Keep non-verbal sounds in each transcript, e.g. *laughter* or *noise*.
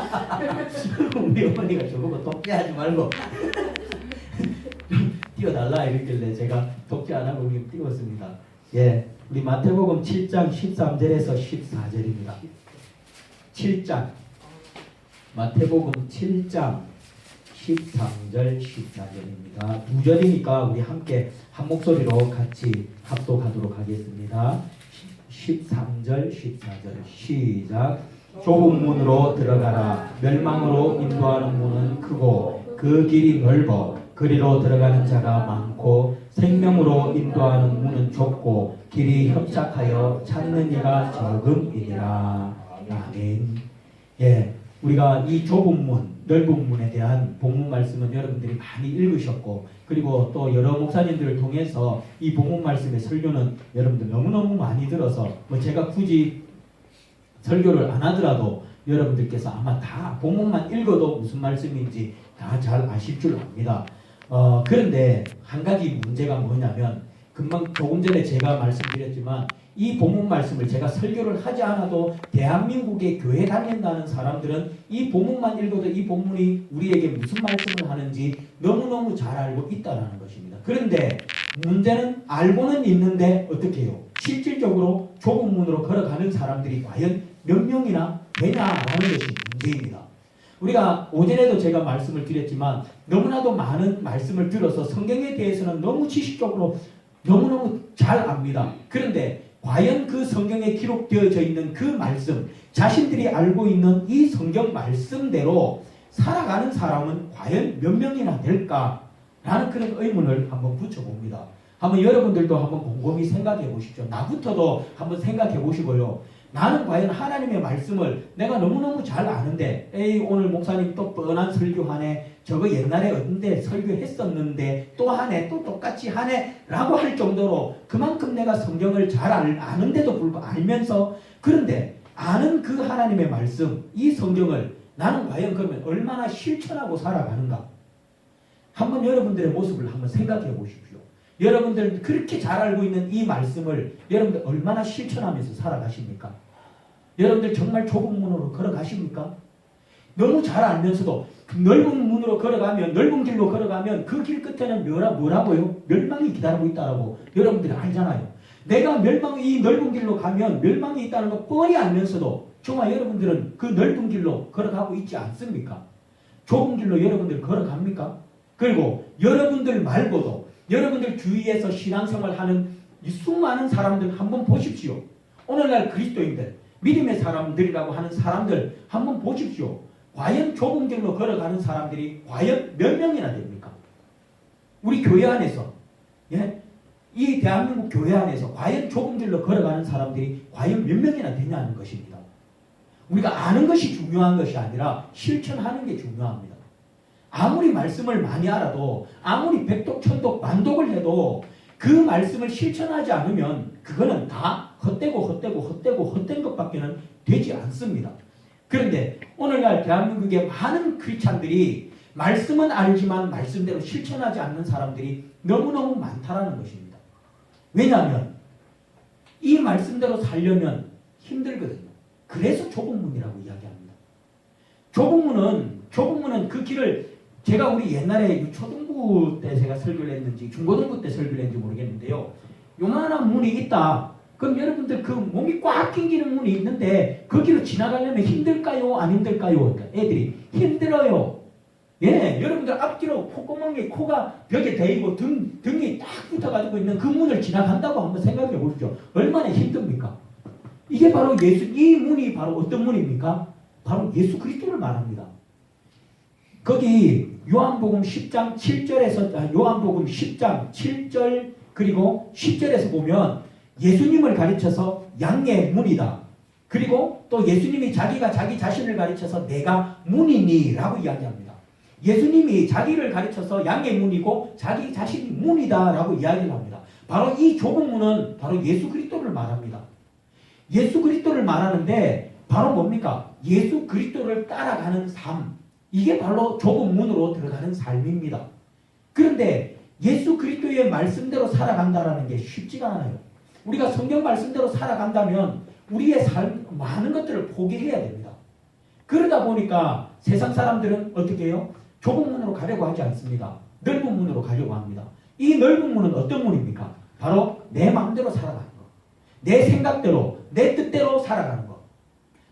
*laughs* 우리 어머니가 저보고 독재 하지 말고 *laughs* 띄워달라 이랬길래 제가 독재 안 하고 그냥 띄웠습니다. 예, 우리 마태복음 7장 13절에서 14절입니다. 7장 마태복음 7장 13절 14절입니다. 두 절이니까 우리 함께 한 목소리로 같이 합독하도록 하겠습니다. 13절 14절 시작 좁은 문으로 들어가라. 멸망으로 인도하는 문은 크고 그 길이 넓어 그리로 들어가는 자가 많고 생명으로 인도하는 문은 좁고 길이 협착하여 찾는 이가 적음이니라. 아멘. 예 우리가 이 좁은 문 넓은 문에 대한 본문 말씀은 여러분들이 많이 읽으셨고 그리고 또 여러 목사님들을 통해서 이 본문 말씀의 설교는 여러분들 너무너무 많이 들어서 뭐 제가 굳이 설교를 안 하더라도 여러분들께서 아마 다 본문만 읽어도 무슨 말씀인지 다 잘 아실 줄 압니다. 어, 그런데 한 가지 문제가 뭐냐면 금방 조금 전에 제가 말씀드렸지만 이 본문 말씀을 제가 설교를 하지 않아도 대한민국의 교회 다닌다는 사람들은 이 본문만 읽어도 이 본문이 우리에게 무슨 말씀을 하는지 너무너무 잘 알고 있다라는 것입니다. 그런데 문제는 알고는 있는데 어떻게 해요? 실질적으로 좁은 문으로 걸어가는 사람들이 과연 몇 명이나 되냐라는 것이 문제입니다. 우리가 오전에도 제가 말씀을 드렸지만 너무나도 많은 말씀을 들어서 성경에 대해서는 너무 지식적으로 너무너무 잘 압니다. 그런데 과연 그 성경에 기록되어져 있는 그 말씀, 자신들이 알고 있는 이 성경 말씀대로 살아가는 사람은 과연 몇 명이나 될까 라는 그런 의문을 한번 붙여봅니다. 한번 여러분들도 한번 곰곰이 생각해 보십시오. 나부터도 한번 생각해 보시고요. 나는 과연 하나님의 말씀을 내가 너무너무 잘 아는데 에이 오늘 목사님 또 뻔한 설교하네. 저거 옛날에 어딘데 설교했었는데 또 하네 또 똑같이 하네 라고 할 정도로 그만큼 내가 성경을 잘 알- 아는데도 불구하고 알면서 그런데 아는 그 하나님의 말씀 이 성경을 나는 과연 그러면 얼마나 실천하고 살아가는가? 한번 여러분들의 모습을 한번 생각해 보십시오. 여러분들 그렇게 잘 알고 있는 이 말씀을 여러분들 얼마나 실천하면서 살아가십니까? 여러분들 정말 좁은 문으로 걸어가십니까? 너무 잘 알면서도 그 넓은 문으로 걸어가면 넓은 길로 걸어가면 그 길 끝에는 뭐라, 뭐라고요? 멸망이 기다리고 있다라고 여러분들이 알잖아요. 내가 멸망 이 넓은 길로 가면 멸망이 있다는 거 뻔히 알면서도 정말 여러분들은 그 넓은 길로 걸어가고 있지 않습니까? 좁은 길로 여러분들 걸어갑니까? 그리고 여러분들 말고도 여러분들 주위에서 신앙생활 하는 이 수많은 사람들 한번 보십시오. 오늘날 그리스도인들, 믿음의 사람들이라고 하는 사람들 한번 보십시오. 과연 좁은 길로 걸어가는 사람들이 과연 몇 명이나 됩니까? 우리 교회 안에서, 예? 이 대한민국 교회 안에서 과연 좁은 길로 걸어가는 사람들이 과연 몇 명이나 되냐는 것입니다. 우리가 아는 것이 중요한 것이 아니라 실천하는 게 중요합니다. 아무리 말씀을 많이 알아도 아무리 백독 천독 만독을 해도 그 말씀을 실천하지 않으면 그거는 다 헛되고 헛되고 헛되고 헛된 것밖에는 되지 않습니다. 그런데 오늘날 대한민국의 많은 크리스찬들이 말씀은 알지만 말씀대로 실천하지 않는 사람들이 너무너무 많다라는 것입니다. 왜냐하면 이 말씀대로 살려면 힘들거든요. 그래서 좁은 문이라고 이야기합니다. 좁은 문은 좁은 문은 그 길을 제가 우리 옛날에 초등부 때 제가 설교를 했는지 중고등부 때 설교를 했는지 모르겠는데요. 요만한 문이 있다. 그럼 여러분들 그 몸이 꽉 낑기는 문이 있는데 그 길을 지나가려면 힘들까요? 안 힘들까요? 그러니까 애들이 힘들어요. 예, 여러분들 앞뒤로 콧구멍에 코가 벽에 대이고 등, 등이 딱 붙어가지고 있는 그 문을 지나간다고 한번 생각해 보십시오. 얼마나 힘듭니까? 이게 바로 예수, 이 문이 바로 어떤 문입니까? 바로 예수 그리스도를 말합니다. 거기 요한복음 10장 7절에서 아, 요한복음 10장 7절 그리고 10절에서 보면 예수님을 가르쳐서 양의 문이다. 그리고 또 예수님이 자기가 자기 자신을 가르쳐서 내가 문이니라고 이야기합니다. 예수님이 자기를 가르쳐서 양의 문이고 자기 자신이 문이다라고 이야기를 합니다. 바로 이 좁은 문은 바로 예수 그리스도를 말합니다. 예수 그리스도를 말하는데 바로 뭡니까? 예수 그리스도를 따라가는 삶. 이게 바로 좁은 문으로 들어가는 삶입니다. 그런데 예수 그리스도의 말씀대로 살아간다라는 게 쉽지가 않아요. 우리가 성경 말씀대로 살아간다면 우리의 삶 많은 것들을 포기해야 됩니다. 그러다 보니까 세상 사람들은 어떻게 해요? 좁은 문으로 가려고 하지 않습니다. 넓은 문으로 가려고 합니다. 이 넓은 문은 어떤 문입니까? 바로 내 마음대로 살아가는 거. 내 생각대로, 내 뜻대로 살아가는 거.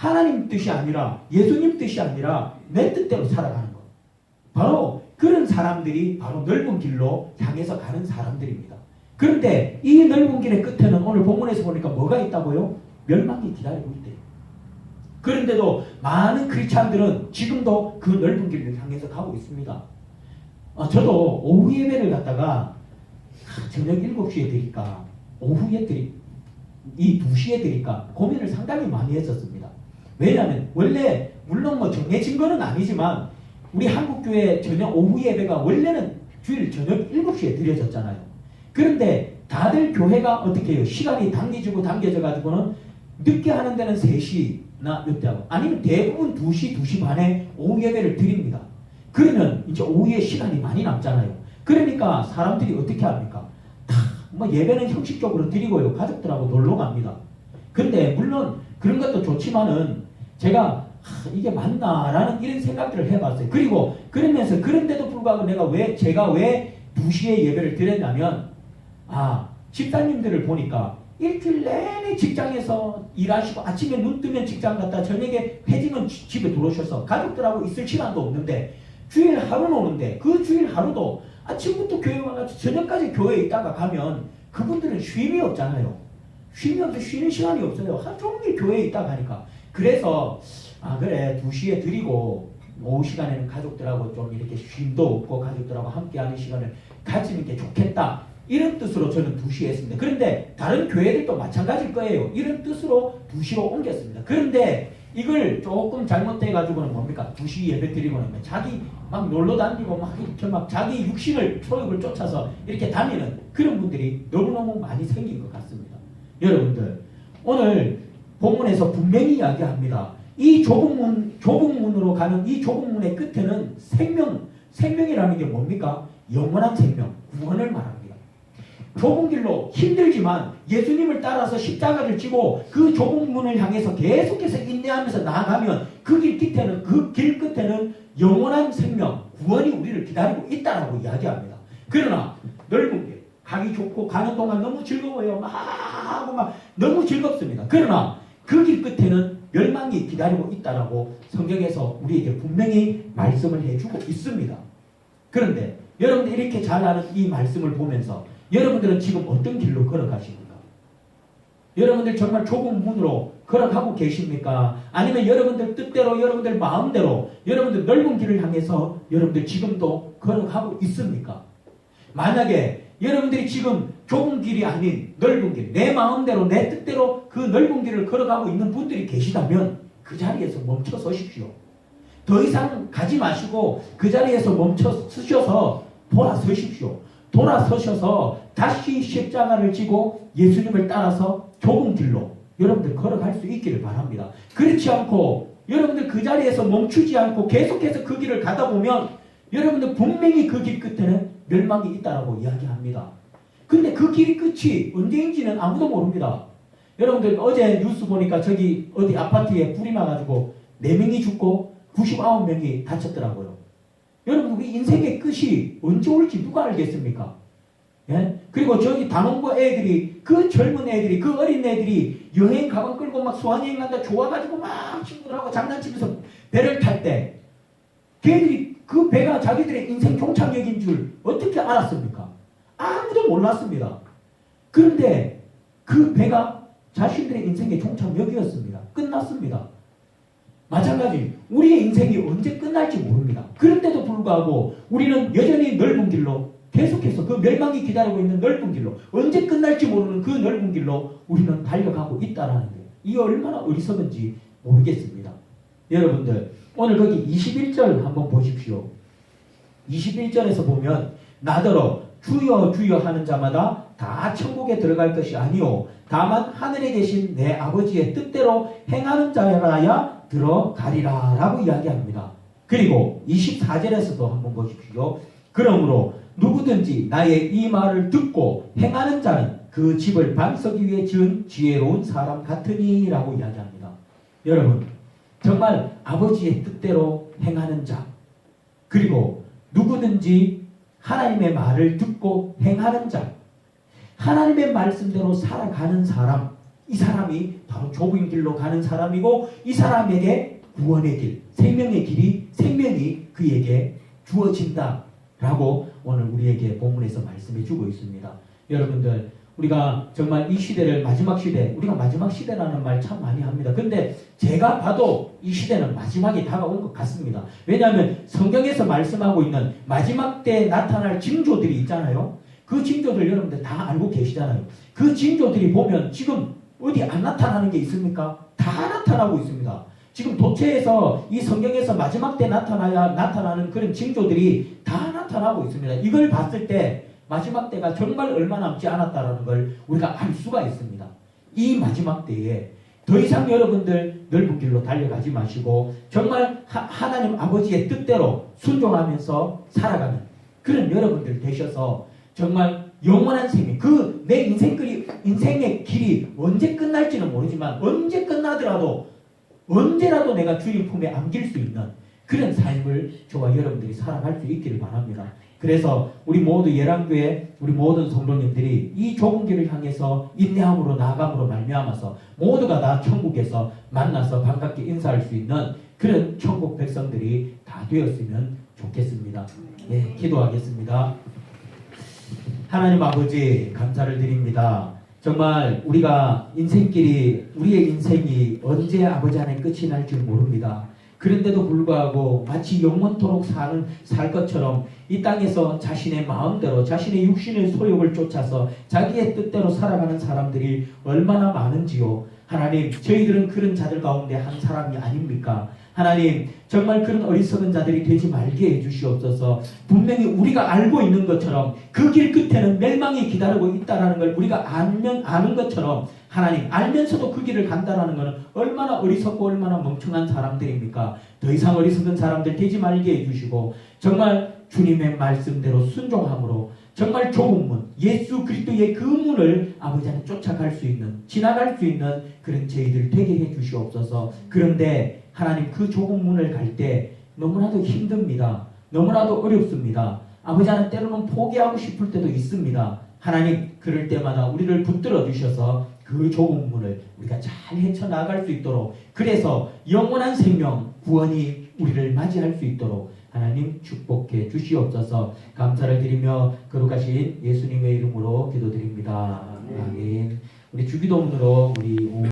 하나님 뜻이 아니라 예수님 뜻이 아니라 내 뜻대로 살아가는 거. 바로 그런 사람들이 바로 넓은 길로 향해서 가는 사람들입니다. 그런데 이 넓은 길의 끝에는 오늘 본문에서 보니까 뭐가 있다고요? 멸망이 기다리고 있대요. 그런데도 많은 크리스찬들은 지금도 그 넓은 길을 향해서 가고 있습니다. 아, 저도 오후 예배를 갖다가 아, 저녁 7시에 드릴까 오후에 드리 이 2시에 드릴까 고민을 상당히 많이 했었습니다. 왜냐하면 원래 물론 뭐 정해진 거는 아니지만 우리 한국교회 저녁 오후 예배가 원래는 주일 저녁 7시에 드려졌잖아요. 그런데 다들 교회가 어떻게 해요? 시간이 당겨지고 당겨져 가지고는 늦게 하는 데는 3시나 몇 대하고 아니면 대부분 2시, 2시 반에 오후 예배를 드립니다. 그러면 이제 오후에 시간이 많이 남잖아요. 그러니까 사람들이 어떻게 합니까? 다뭐 예배는 형식적으로 드리고요. 가족들하고 놀러 갑니다. 근데 물론 그런 것도 좋지만은 제가 하, 이게 맞나라는 이런 생각들을 해봤어요. 그리고 그러면서 그런데도 불구하고 내가 왜 제가 왜 2시에 예배를 드렸냐면 아 집사님들을 보니까 일주일 내내 직장에서 일하시고 아침에 눈 뜨면 직장 갔다 저녁에 지- 집에 들어오셔서 가족들하고 있을 시간도 없는데 주일 하루는 오는데 그 주일 하루도 아침부터 교회 와가지고 저녁까지 교회에 있다가 가면 그분들은 쉼이 없잖아요. 없어 쉬는 시간이 없어요. 하루 종일 교회에 있다 가니까 그래서 아 그래 2시에 드리고 오후 시간에는 가족들하고 좀 이렇게 쉼도 없고 가족들하고 함께하는 시간을 가지는 게 좋겠다. 이런 뜻으로 저는 2시에 했습니다. 그런데 다른 교회들도 마찬가지일 거예요. 이런 뜻으로 2시로 옮겼습니다. 그런데 이걸 조금 잘못해가지고는 뭡니까? 2시 예배 드리고 나면 자기 막 놀러 다니고 막, 이렇게 막 자기 육신을 초역을 쫓아서 이렇게 다니는 그런 분들이 너무너무 많이 생긴 것 같습니다. 여러분들 오늘 본문에서 분명히 이야기합니다. 이 좁은 문, 좁은 문으로 가는 이 좁은 문의 끝에는 생명, 생명이라는 게 뭡니까? 영원한 생명, 구원을 말합니다. 좁은 길로 힘들지만 예수님을 따라서 십자가를 지고 그 좁은 문을 향해서 계속해서 인내하면서 나아가면 그 길 끝에는 그 길 끝에는 영원한 생명, 구원이 우리를 기다리고 있다라고 이야기합니다. 그러나 넓은 길, 가기 좋고 가는 동안 너무 즐거워요. 막 하고 막 너무 즐겁습니다. 그러나 그길 끝에는 멸망이 기다리고 있다라고 성경에서 우리에게 분명히 말씀을 해주고 있습니다. 그런데 여러분들 이렇게 잘 아는 이 말씀을 보면서 여러분들은 지금 어떤 길로 걸어가십니까? 여러분들 정말 좁은 문으로 걸어가고 계십니까? 아니면 여러분들 뜻대로 여러분들 마음대로 여러분들 넓은 길을 향해서 여러분들 지금도 걸어가고 있습니까? 만약에 여러분들이 지금 좁은 길이 아닌 넓은 길, 내 마음대로 내 뜻대로 그 넓은 길을 걸어가고 있는 분들이 계시다면 그 자리에서 멈춰 서십시오. 더 이상 가지 마시고 그 자리에서 멈춰 서셔서 돌아서십시오. 돌아서셔서 다시 십자가를 지고 예수님을 따라서 좁은 길로 여러분들 걸어갈 수 있기를 바랍니다. 그렇지 않고 여러분들 그 자리에서 멈추지 않고 계속해서 그 길을 가다 보면 여러분들 분명히 그 길 끝에는 멸망이 있다라고 이야기합니다. 근데 그길 끝이 언제인지는 아무도 모릅니다. 여러분들 어제 뉴스 보니까 저기 어디 아파트에 불이 나가지고 4명이 죽고 99명이 다쳤더라고요. 여러분 우리 인생의 끝이 언제 올지 누가 알겠습니까? 예? 그리고 저기 단원고 애들이 그 젊은 애들이 그 어린 애들이 여행 가방 끌고 막 수학여행 간다 좋아가지고 막 친구들하고 장난치면서 배를 탈 때 걔들이 그 배가 자기들의 인생 종착역인 줄 어떻게 알았습니까? 아무도 몰랐습니다. 그런데 그 배가 자신들의 인생의 종착역이었습니다. 끝났습니다. 마찬가지 우리의 인생이 언제 끝날지 모릅니다. 그런데도 불구하고 우리는 여전히 넓은 길로 계속해서 그 멸망이 기다리고 있는 넓은 길로 언제 끝날지 모르는 그 넓은 길로 우리는 달려가고 있다라는 거예요. 이 얼마나 어리석은지 모르겠습니다. 여러분들 오늘 거기 21절 한번 보십시오. 21절에서 보면 나더러 주여 주여 하는 자마다 다 천국에 들어갈 것이 아니요 다만 하늘에 계신 내 아버지의 뜻대로 행하는 자라야 들어가리라 라고 이야기합니다. 그리고 24절에서도 한번 보십시오. 그러므로 누구든지 나의 이 말을 듣고 행하는 자는 그 집을 반석 위에 지은 지혜로운 사람 같으니 라고 이야기합니다. 여러분 정말 아버지의 뜻대로 행하는 자. 그리고 누구든지 하나님의 말을 듣고 행하는 자. 하나님의 말씀대로 살아가는 사람. 이 사람이 바로 좁은 길로 가는 사람이고 이 사람에게 구원의 길, 생명의 길이 생명이 그에게 주어진다라고 오늘 우리에게 본문에서 말씀해 주고 있습니다. 여러분들 우리가 정말 이 시대를 마지막 시대, 우리가 마지막 시대라는 말 참 많이 합니다. 근데 제가 봐도 이 시대는 마지막이 다가온 것 같습니다. 왜냐하면 성경에서 말씀하고 있는 마지막 때 나타날 징조들이 있잖아요. 그 징조들 여러분들 다 알고 계시잖아요. 그 징조들이 보면 지금 어디 안 나타나는 게 있습니까? 다 나타나고 있습니다. 지금 도처에서 이 성경에서 마지막 때 나타나야 나타나는 그런 징조들이 다 나타나고 있습니다. 이걸 봤을 때 마지막 때가 정말 얼마 남지 않았다라는 걸 우리가 알 수가 있습니다. 이 마지막 때에 더 이상 여러분들 넓은 길로 달려가지 마시고 정말 하, 하나님 아버지의 뜻대로 순종하면서 살아가는 그런 여러분들 되셔서 정말 영원한 생명 그 내 인생 길이 인생의 길이 언제 끝날지는 모르지만 언제 끝나더라도 언제라도 내가 주님 품에 안길 수 있는 그런 삶을 저와 여러분들이 살아갈 수 있기를 바랍니다. 그래서 우리 모두 예랑교회 우리 모든 성도님들이 이 좁은 길을 향해서 인내함으로 나아감으로 말미암아서 모두가 다 천국에서 만나서 반갑게 인사할 수 있는 그런 천국 백성들이 다 되었으면 좋겠습니다. 예, 기도하겠습니다. 하나님 아버지 감사를 드립니다. 정말 우리가 인생길이 우리의 인생이 언제 아버지 안에 끝이 날지 모릅니다. 그런데도 불구하고 마치 영원토록 사는 살 것처럼 이 땅에서 자신의 마음대로 자신의 육신의 소욕을 쫓아서 자기의 뜻대로 살아가는 사람들이 얼마나 많은지요. 하나님, 저희들은 그런 자들 가운데 한 사람이 아닙니까? 하나님, 정말 그런 어리석은 자들이 되지 말게 해주시옵소서. 분명히 우리가 알고 있는 것처럼 그 길 끝에는 멸망이 기다리고 있다라는 걸 우리가 알면 아는 것처럼 하나님 알면서도 그 길을 간다라는 것은 얼마나 어리석고 얼마나 멍청한 사람들입니까? 더 이상 어리석은 사람들 되지 말게 해주시고 정말 주님의 말씀대로 순종함으로 정말 좁은 문, 예수 그리스도의 그 문을 아버지 안에 쫓아갈 수 있는, 지나갈 수 있는 그런 저희들 되게 해 주시옵소서. 그런데 하나님 그 좁은 문을 갈 때 너무나도 힘듭니다. 너무나도 어렵습니다. 아버지 하나님 때로는 포기하고 싶을 때도 있습니다. 하나님 그럴 때마다 우리를 붙들어 주셔서 그 좁은 문을 우리가 잘 헤쳐나갈 수 있도록 그래서 영원한 생명 구원이 우리를 맞이할 수 있도록 하나님 축복해 주시옵소서 감사를 드리며 거룩하신 예수님의 이름으로 기도드립니다. 아멘. 우리 주기도문으로 우리